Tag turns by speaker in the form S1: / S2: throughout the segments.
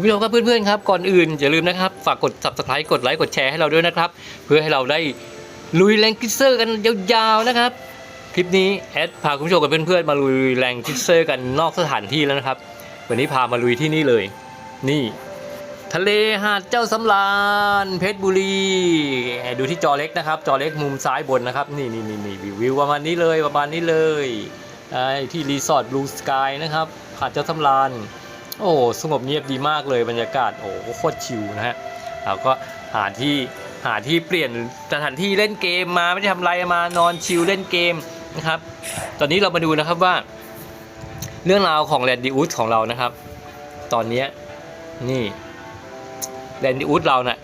S1: คุณผู้ชมครับเพื่อนๆครับก่อนอื่นอย่าลืมนะครับฝากกด subscribe กดไลค์กดแชร์ให้เราด้วยนะครับ เพื่อให้เราได้ลุยแรงคิสเซอร์กันยาวๆนะครับ คลิปนี้แอดพาคุณผู้ชมกับเพื่อนๆมาลุยแรงคิสเซอร์กันนอกสถานที่แล้วนะครับ วันนี้พามาลุยที่นี่เลย นี่ ทะเลหาดเจ้าสำราญเพชรบุรีดูที่จอเล็กนะครับ จอเล็กมุมซ้ายบนนะครับ นี่นี่นี่นี่วิวประมาณนี้เลยประมาณนี้เลยไอ้ที่รีสอร์ทบลูสกายนะครับหาดเจ้าสำราญ โอ้สงบเงียบดีมากเลยบรรยากาศโอ้โคตรชิลนะฮะเราก็หาที่หาที่เปลี่ยนสถานที่เล่นเกมมาไม่ได้ทำไรมานอนชิลเล่นเกมนะครับ ตอนนี้เรามาดูนะครับว่า เรื่องราวของแลนดิอุสของเรานะครับ ตอนนี้นี่แลนดิอุสเราเนะ่ะ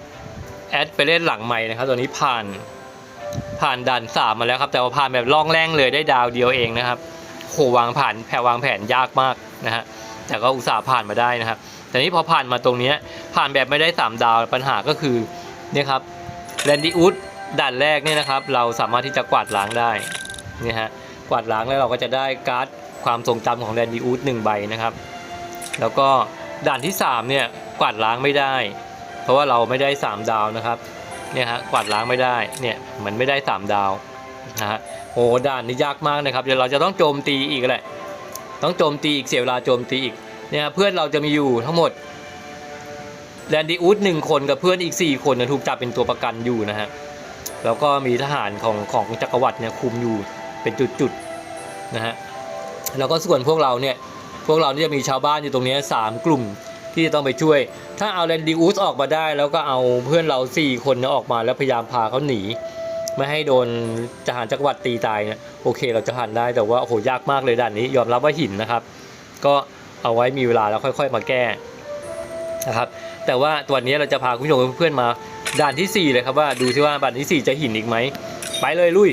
S1: แอดไปเล่นหลังใหม่นะครับ ตอนนี้ผ่านผ่านด่านสามมาแล้วครับ แต่ว่าผ่านแบบล่องแรงเลยได้ดาวเดียวเองนะครับโหวางผ่านแผนวางแผนยากมากนะฮะ แต่ก็อุตส่าห์ผ่านมาได้นะครับ แต่นี้พอผ่านมาตรงนี้ผ่านแบบไม่ได้ 3 ดาวปัญหาก็คือเนี่ยครับแลนดิอุสด่านแรกเนี่ยนะครับ เราสามารถที่จะกวาดล้างได้นี่ฮะกวาดล้างแล้วเราก็จะได้การ์ดความทรงจำของแลนดิอุสหนึ่งใบนะครับ แล้วก็ด่านที่3เนี่ยกวาดล้างไม่ได้ เพราะว่าเราไม่ได้ 3 ดาวนะครับเนี่ยฮะกวาดล้างไม่ได้เนี่ยมันไม่ได้ 3 ดาวนะฮะโอ้ด่านนี้ยากมากนะครับเดี๋ยวเราจะต้องโจมตีอีกแหละ ต้องโจมตีอีกเสียเวลาโจมตีอีกเนี่ยเพื่อนเราจะมีอยู่ทั้งหมดแลนดิอุสหนึ่งคนกับเพื่อนอีก 4 คนนะถูกจับเป็นตัวประกันอยู่นะฮะแล้วก็มีทหารของของจักรวรรดิเนี่ยคุมอยู่เป็นจุดๆนะฮะแล้วก็ส่วนพวกเราเนี่ยพวกเรานี่จะมีชาวบ้านอยู่ตรงนี้ยสามกลุ่มที่จะต้องไปช่วย ถ้าเอาแลนดิอุสออกมาได้ แล้วก็เอาเพื่อนเรา 4 คนเนี่ยออกมาแล้วพยายามพาเขาหนี ไม่ให้โดนทหารจักรวรรดิตีตายเนี่ยโอเคเราจะผ่านได้แต่ว่าโอ้โหยากมากเลยด่านนี้ ยอมรับว่าหินนะครับ ก็เอาไว้มีเวลาแล้วค่อย ๆ มาแก้นะครับแต่ว่าตัวนี้เราจะพาคุณผู้ชมเพื่อนๆมาด่านทีสี่4 เลยครับว่าดูซิว่าด่านที่ 4 จะหินอีกไหมไปเลยลุย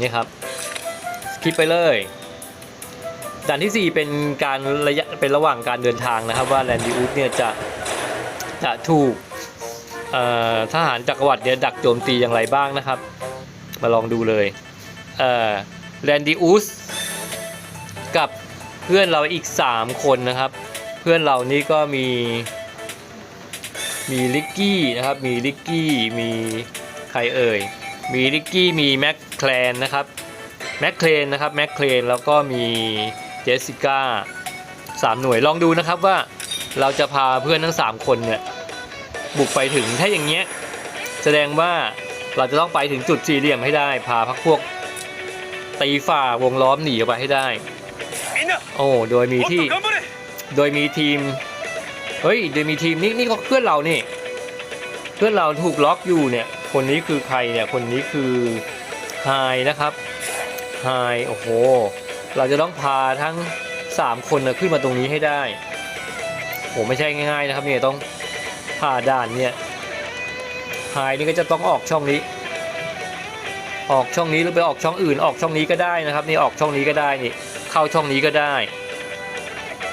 S1: นี่ครับคลิปไปเลยด่านที่ 4 เป็นการระยะเป็นระหว่างการเดินทางนะครับว่าแลนดิอุสเนี่ยจะจะถูก ทหารจักรวรรดิเนี่ยดักโจมตีอย่างไรบ้างนะครับ มาลองดูเลยแลนดิอุสกับเพื่อนเราอีก 3 คนนะครับ เพื่อนเรานี่ก็มี มีลิกกี้นะครับ มีลิกกี้มีใครเอ่ย มีลิกกี้มีแม็กแคลนนะครับแม็กเคลนนะครับแม็กเคลนแล้วก็มีเจสสิก้าสามหน่วยลองดูนะครับว่าเราจะพาเพื่อนทั้ง 3 คนเนี่ย บุกไปถึงถ้าอย่างเงี้ยแสดงว่าเราจะต้องไปถึงจุดสี่เหลี่ยมให้ได้ พาพักพวกตีฝ่าวงล้อมหนีออกไปให้ได้ โอ้โดยมีที่โดยมีทีมเฮ้ยโดยมีทีมนี่นี่ก็เพื่อนเรานี่ เพื่อนเราถูกล็อกอยู่เนี่ย คนนี้คือใครเนี่ยคนนี้คือไฮนะครับไฮโอ้โห เราจะต้องพาทั้ง 3 คนนะขึ้นมาตรงนี้ให้ได้โหไม่ใช่ง่ายๆนะครับเนี่ยต้อง ผ่าด่านเนี่ยไฮนี่ก็จะต้องออกช่องนี้ ออกช่องนี้หรือไปออกช่องอื่น ออกช่องนี้ก็ได้นะครับนี่ออกช่องนี้ก็ได้นี่เข้าช่องนี้ก็ได้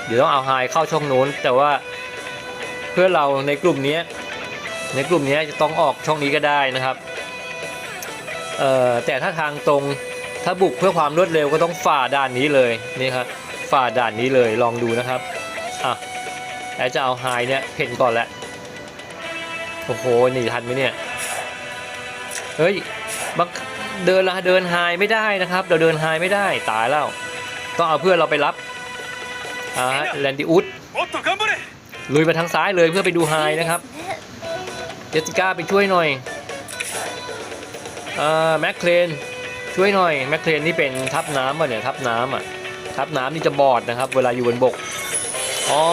S1: เดี๋ยวต้องเอาไฮเข้าช่องโน้น แต่ว่าเพื่อเราในกลุ่มนี้ในกลุ่มนี้จะต้องออกช่องนี้ก็ได้นะครับเอ่อแต่ถ้าทางตรงถ้าบุกเพื่อความรวดเร็วก็ต้องฝ่าด่านนี้เลยนี่ครับฝ่าด่านนี้เลยลองดูนะครับอะแอดจะเอาไฮเนี่ยเพ่นก่อนแหล้ว โอ้โหหนีทันไหมเนี่ย เฮ้ยบักเดินละเดินหายไม่ได้นะครับ เราเดินหายไม่ได้ตายแล้วต้องเอาเพื่อนเราไปรับอ่าแลนดิอุสลุยไปทางซ้ายเลยเพื่อไปดูไฮนะครับเจสสิก้าไปช่วยหน่อยอ่าแม็กเคลนช่วยหน่อยแม็กเคลนนี่เป็นทับน้ำอะเนี่ยทับน้ำอะทับน้ำนี่จะบอดนะครับ เวลาอยู่บนบกอ๋อ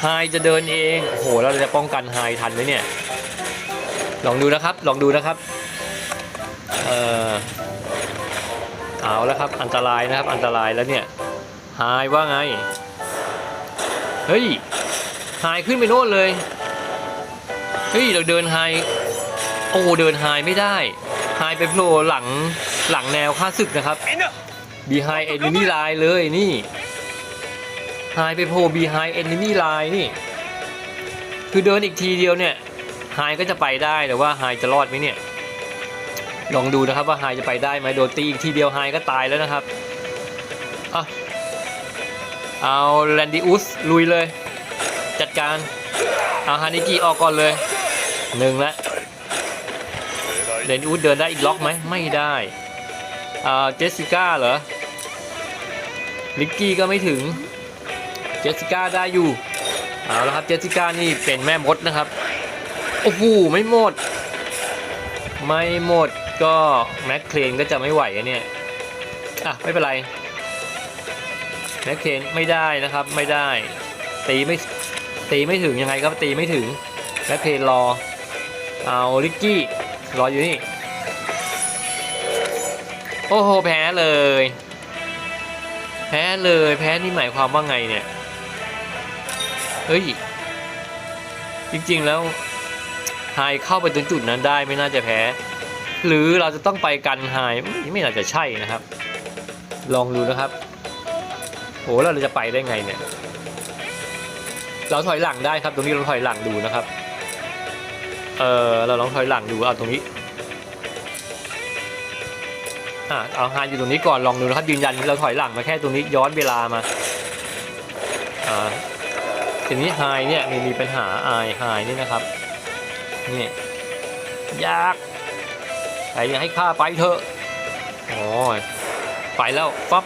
S1: ไฮจะเดินเองโอ้โหเราจะป้องกันไฮทันไหมเนี่ย ลองดูนะครับ ลองดูนะครับ เออเอาแล้วครับ อันตรายนะครับ อันตรายแล้วเนี่ยไฮว่าไง เฮ้ยไฮขึ้นไปโน่นเลย เฮ้ย เราเดินไฮโอ้เดินไฮไม่ได้ไฮไปโผล่หลังหลังแนวค่าศึกนะครับ behind enemy line เลยนี่ ไฮไปโผล่ behind enemy line นี่ คือเดินอีกทีเดียวเนี่ยไฮก็จะไปได้แต่ว่าไฮจะรอดไหมเนี่ย ลองดูนะครับว่าไฮจะไปได้ไหมโดนตีอีกทีเดียวไฮก็ตายแล้วนะครับอะเอาแลนดิอุสลุยเลย จัดการ เอาฮานิกิออกก่อนเลยหนึ่งละเดนอูดเดินได้อีกล็อกไหมไม่ได้อ่าเจสสิก้าเหรอลิกกี้ก็ไม่ถึง เจสสิก้าได้อยู่เอาละครับเจสสิก้านี่เป็นแม่มดนะครับโอ้โหไม่หมด ไม่หมดก็แม็กเคลนก็จะไม่ไหวอะเนี่ยอะไม่เป็นไรแม็กเคลนไม่ได้นะครับไม่ได้ ตีไม่ตีไม่ถึงยังไงก็ตีไม่ถึงแม็กเคลนรอเอาลิกกี้รออยู่นี่ โอ้โหแพ้เลย แพ้เลยแพ้นี่หมายความว่าไงเนี่ย เฮ้ย จริงๆแล้วไฮเข้าไปถึงจุดนั้นได้ไม่น่าจะแพ้ หรือเราจะต้องไปกันไฮไม่น่าจะใช่นะครับ ลองดูนะครับโอ้แล้วเราจะไปได้ไงเนี่ย เราถอยหลังได้ครับ ตรงนี้เราถอยหลังดูนะครับ เออเราลองถอยหลังดูเอาตรงนี้อะเอาไฮอยู่ตรงนี้ก่อนลองดูนะครับยืนยันเราถอยหลังมาแค่ตรงนี้ย้อนเวลามาอ่า ทีนี้ไฮเนี่ยมีมีปัญหาไอไฮนี่นะครับนี่ยากไปให้ข้าไปเถอะโอ้ยไปแล้วปั๊บ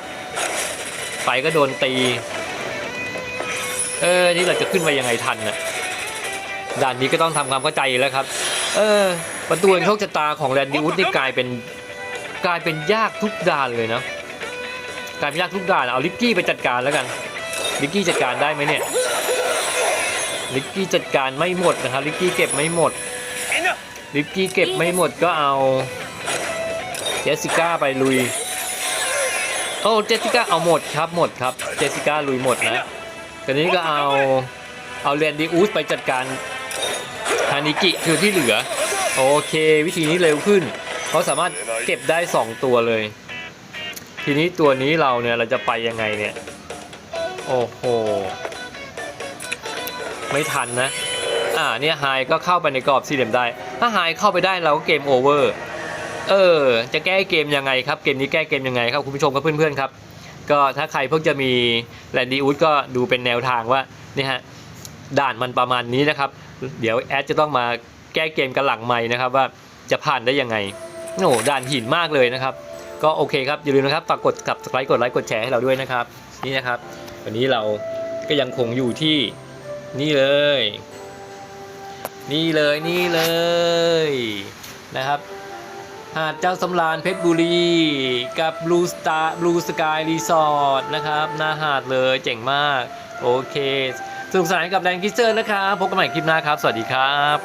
S1: ไปก็โดนตี เออนี่เราจะขึ้นไปยังไงทันน่ะด่านนี้ก็ต้องทำความเข้าใจแล้วครับ เออ ประตูโชคชะตาของแรนดิอุสนี่กลายเป็นกลายเป็นยากทุกด่านเลยนะกลายเป็นยากทุกด่านเอาลิกกี้ไปจัดการแล้วกันลิกกี้จัดการได้ไหมเนี่ย ลิกกี้จัดการไม่หมดนะครับลิกกี้เก็บไม่หมดลิกกี้เก็บไม่หมดก็เอาเจสสิก้าไปลุยโอ้เจสสิก้าเอาหมดครับหมดครับเจสสิก้าลุยหมดนะตอนนี้ก็เอาเอาเรนดีอูสไปจัดการฮานิกิคือที่เหลือ โอเค วิธีนี้เร็วขึ้นเขาสามารถเก็บได้ 2 ตัวเลย ทีนี้ตัวนี้เราเนี่ยเราจะไปยังไงเนี่ย โอ้โห ไม่ทันนะ อ่าเนี่ยไฮก็เข้าไปในกรอบสี่เหลี่ยมได้ ถ้าไฮเข้าไปได้เราก็เกมโอเวอร์ เออ จะแก้เกมยังไงครับ เกมนี้แก้เกมยังไงครับคุณผู้ชมกับเพื่อนๆครับ ก็ถ้าใครเพิ่งจะมีแลนดี้อูดก็ดูเป็นแนวทางว่านี่ฮะด่านมันประมาณนี้นะครับ เดี๋ยวแอดจะต้องมาแก้เกมกันหลังใหม่นะครับว่าจะผ่านได้ยังไงโอ้ด่านหินมากเลยนะครับ ก็โอเคครับอย่าลืมนะครับฝากกดกับสไลค์กดไลค์กดแชร์ให้เราด้วยนะครับ นี่นะครับ วันนี้เราก็ยังคงอยู่ที่ นี่เลย นี่เลยนี่เลยนะครับ หาดเจ้าสำราญเพชรบุรีกับบลูสตาร์บลูสกายรีสอร์ทนะครับหน้าหาดเลยเจ๋งมาก โอเคสนุกสนานกับแดนกิสเซอร์นะครับ พบกันใหม่คลิปหน้าครับ สวัสดีครับ